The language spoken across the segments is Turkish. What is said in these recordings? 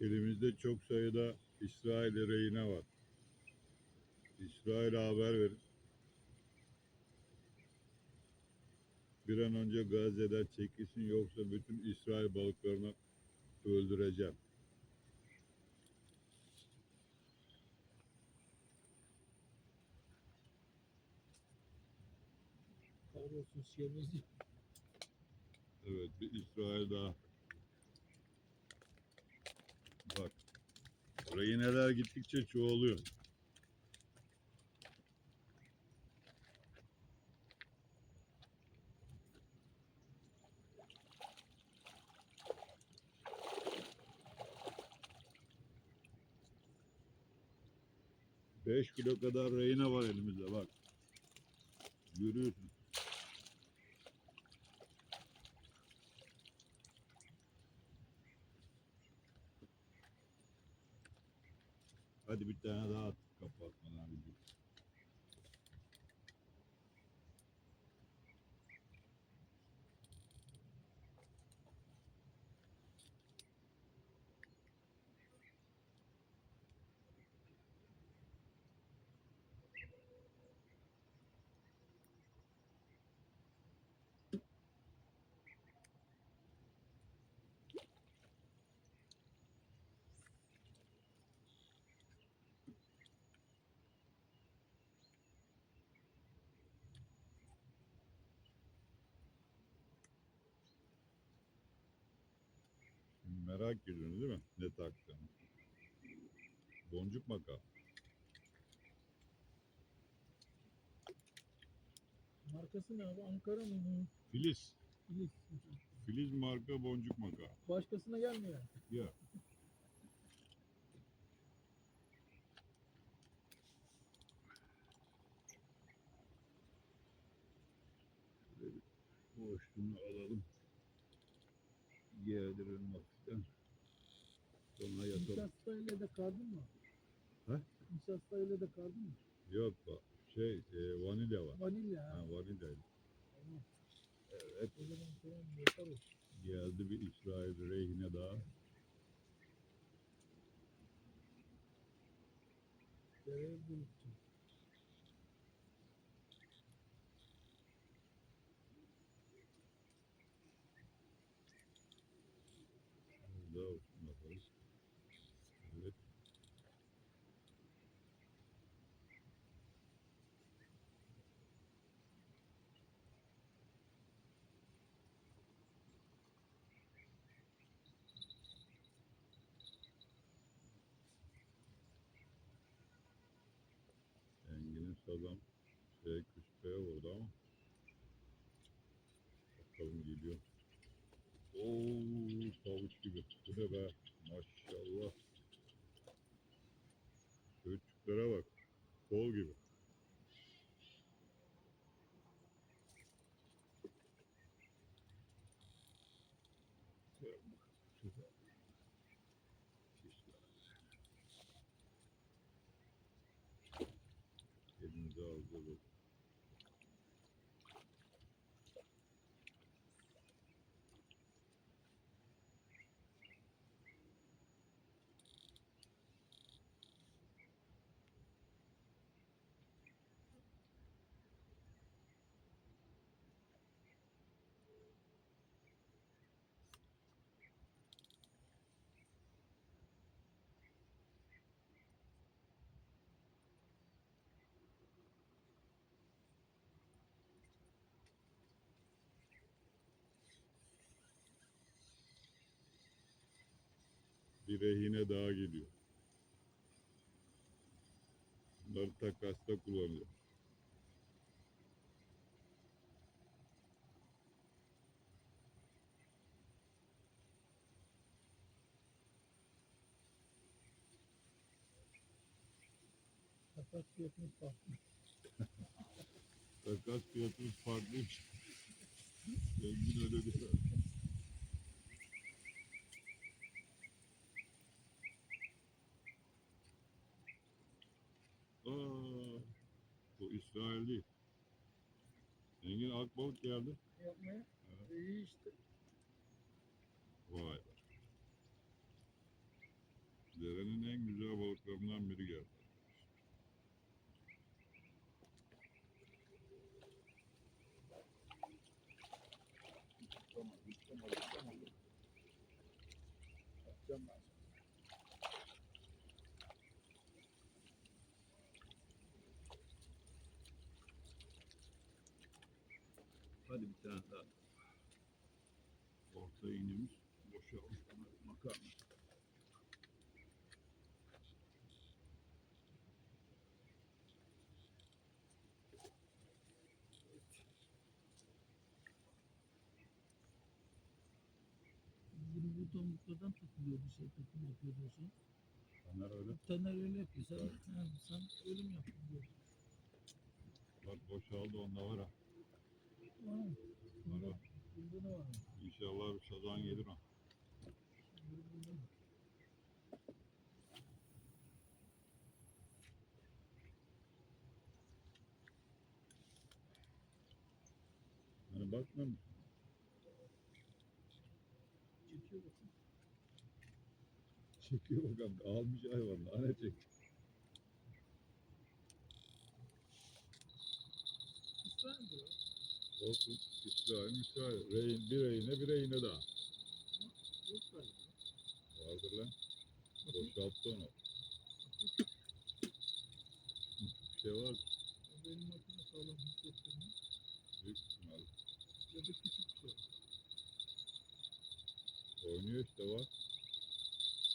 Elimizde çok sayıda İsrail rehine var. İsrail'e haber verin. Bir an önce Gazze'den çekilsin yoksa bütün İsrail balıklarını öldüreceğim. Kahrolsun siyemizi. Evet bir İsrail daha. Bak. Rehineler gittikçe çoğalıyor. Beş kilo kadar rehine var elimizde bak. Görüyorsun. Hadi bir tane daha at kapatmadan bir merak ediyorsunuz değil mi? Ne taktığını. Boncuk maka. Markası ne abi? Ankara mı? Filiz. Filiz. Filiz marka boncuk maka. Başkasına gelmiyor. Ya. Boşluğunu alalım. Gerdirelim hafiften. Nişastayla da kardın mı? He? Nişastayla da kardın mı? Yok bak. Şey e, vanilya var. Vanilya ha. Ha, vanilya. Tamam. Evet. O zaman tamam yaparız. Geldi bir İsrail rehine daha. Dereye bulutçu. Daha olsun bakalım. Evet. Sazan şey küspeye vurdu ama bakalım geliyor. Oo, tavuk gibi. Bu ne be? Maşallah. Çocuklara bak. Kol gibi. Bir rehine daha geliyor. Bunları takasta kullanıyor. Takas fiyatını farklı. Takas fiyatımız farklıymış. Zengin öyle diyor. İsrail değil. Engin akbalık geldi. Yapmaya. Evet. İyi işte. Vay be. Derenin en güzel balıklarından biri geldi. Hadi bir tane daha. Orta iğnemiz boşalmış. Makarna. Buradan buradan takılıyor bir şey takım yapıyor diyorsun. Taner öyle. Taner öyle yapıyor. Sen, sen yaptın diyor. Bak boşaldı onda var ha. Var? İnşallah bir sazan gelir ha. Hani bakmıyor musun? Çekiyor bakın. Çekiyor bakalım. Almış hayvan. Ana çek. Güzel mi? Olsun. İsrail, İsrail. Reyin, bir reyine bir reyine daha. Vardır lan. Boşalttı onu. Bir şey var. Benim makine sağlam hissettirmiyor. Büyük ihtimal. Ya da küçük bir şey. Oynuyor işte var.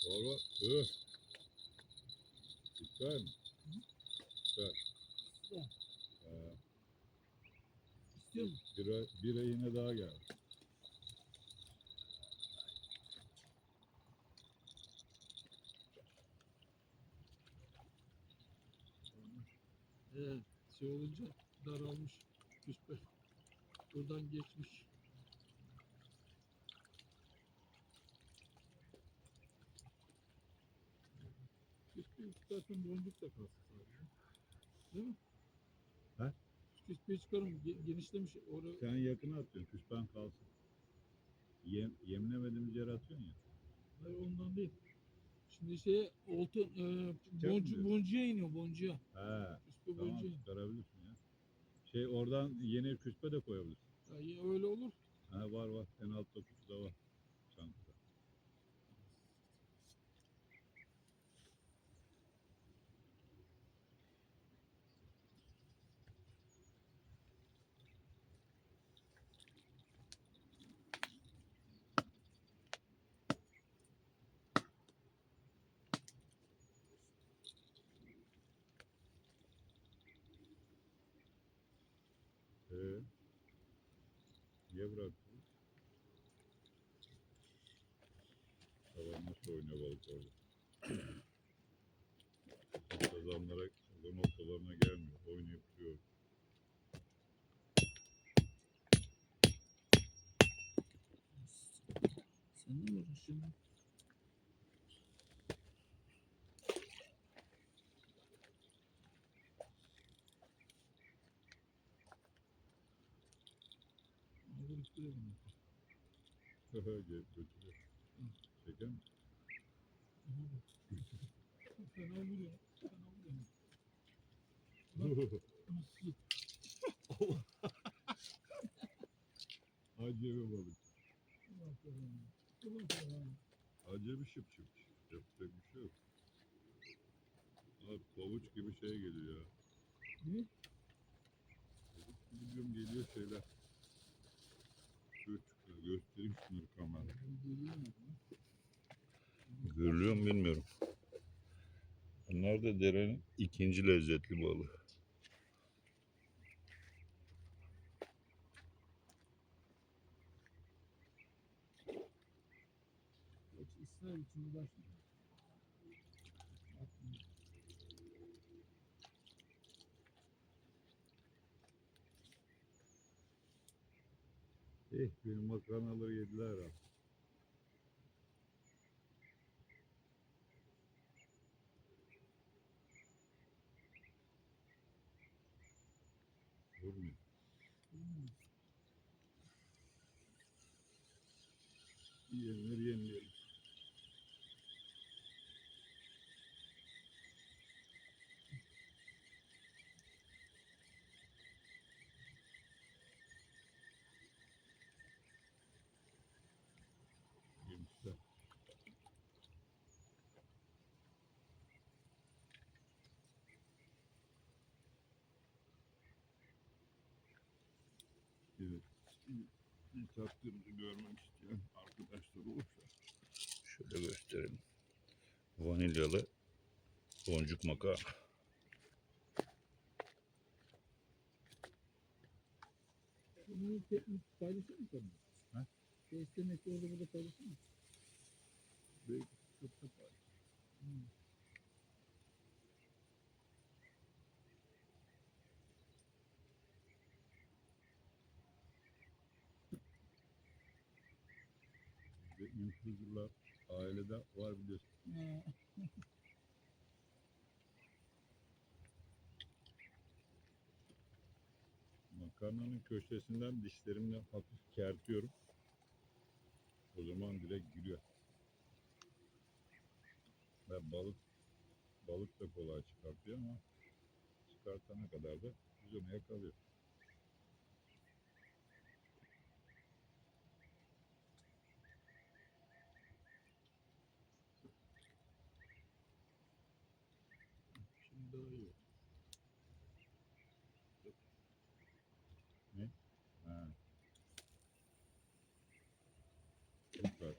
Var var. Öh. İsrail mi? İsrail. Güzel. Ee, İstiyor musun? bir, bir reyine daha geldi. Evet. Şey olunca daralmış. Küspe. Buradan geçmiş. Küspe zaten boncuk da kalsın sadece. Değil mi? He? Küspeyi çıkarım. Ge- genişlemiş. Orada Sen yakına atıyorsun. Küspen kalsın. Yem, yemlemediğimiz yere atıyorsun ya. Hayır ondan değil. Şimdi şey olta e, boncu, boncuya iniyor boncuya. He. Küspe Tamam boncuya. çıkarabilirsin ya. Şey oradan yeni küspe de koyabilirsin. Ya, ya öyle olur. Ha var var. En altta kutuda var. Çantada. Ee, niye bıraktın? Adam nasıl oynuyor balık orada? Kazanlara, kazan ortalarına gelmiyor. Oynayıp duruyor. Sen ne uğraşıyorsun? Vurup duruyor bunu. Gel götürüyor. Çeker mi? Fena vuruyor. Fena vuruyor. Nasıl? Acemi balık. Ulan falan. Ulan falan. Acemi şıp şıp. Yapacak bir şey yok. Abi pavuç gibi şey geliyor ya. Ne? Biliyorum geliyor şeyler. Göstereyim şunları kamerada. Görülüyor mu bilmiyorum. Bunlar da derenin ikinci lezzetli balığı. İsrail için. Eh benim makarnaları yediler ha. Vurmuyor. Hmm. Yenilir Evet. Bir taktığımızı görmek isteyen arkadaşlar olursa şöyle gösterelim. Vanilyalı boncuk maka. Bunun teknik faydası mı tabii? Ha? Şey istemek orada burada faydası mı? Belki çok da faydalı. Hmm. Ve influencerlar ailede var biliyorsun. Makarnanın köşesinden dişlerimle hafif kertiyorum. O zaman direkt giriyor. Ve balık balık da kolay çıkartıyor ama çıkartana kadar da kalıyor. Şimdi daha iyi. Ha. Süper.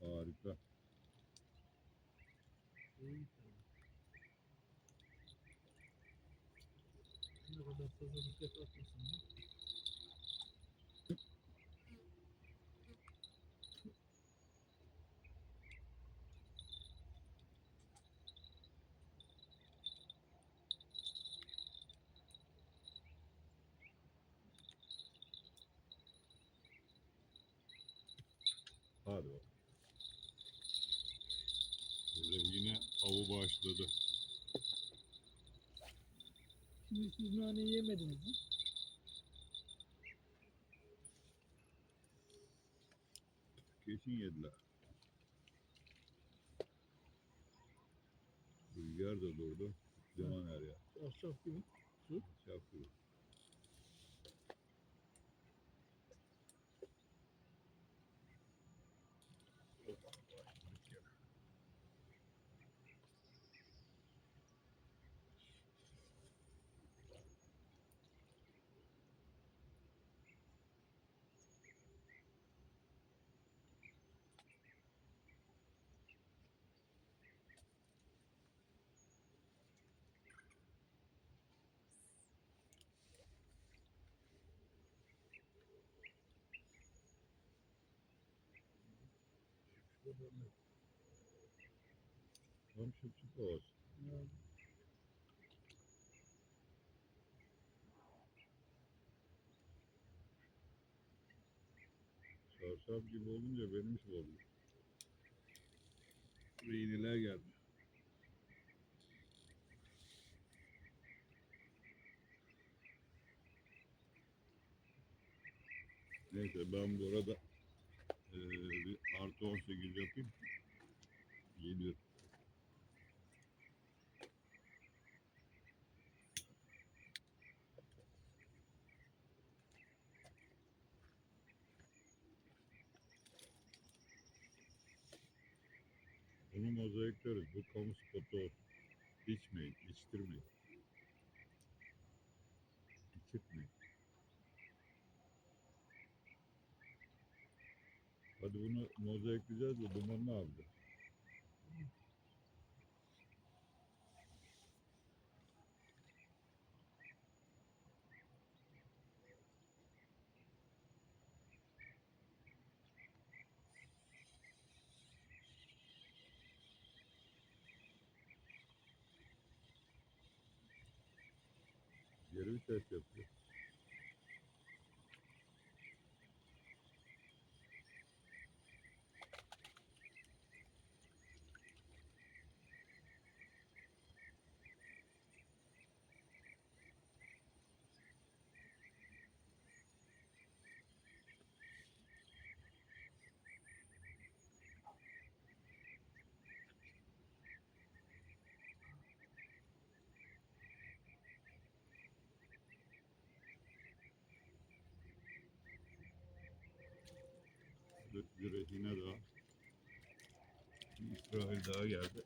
Harika. İyi. Ne kadar fazla dikkat atmasın da. Hadi bakalım. Böyle yine avı başladı. Şimdi siz naneyi yemediniz mi? Kesin yediler. Rüzgar da durdu. Duman her yer. Ahşap gibi. Çarpıyor. Tam çık olsun. Ya, Sarsap gibi olunca benim iş oldu. Reyniler geldi. Neyse ben bu eee, bir artı 18 yapayım. Geliyor. Bunu mozaikleriz. Bu kamu spotu. İçmeyin, içtirmeyin. Hadi bunu mozaikleyeceğiz de dumanını aldı. Geri vites yapıyor. Bir rehine daha. İsrail daha geldi.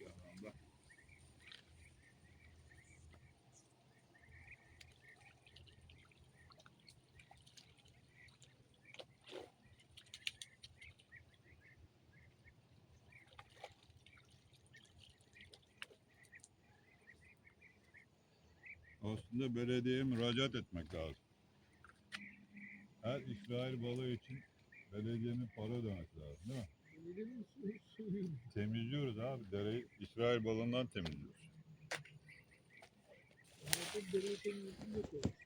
Ya Aslında belediyeye müracaat etmek lazım. Her İsrail balığı için belediyenin para ödemesi lazım değil mi? Temizliyoruz abi. Dereyi İsrail balığından temizliyoruz. Dere koymuşlar.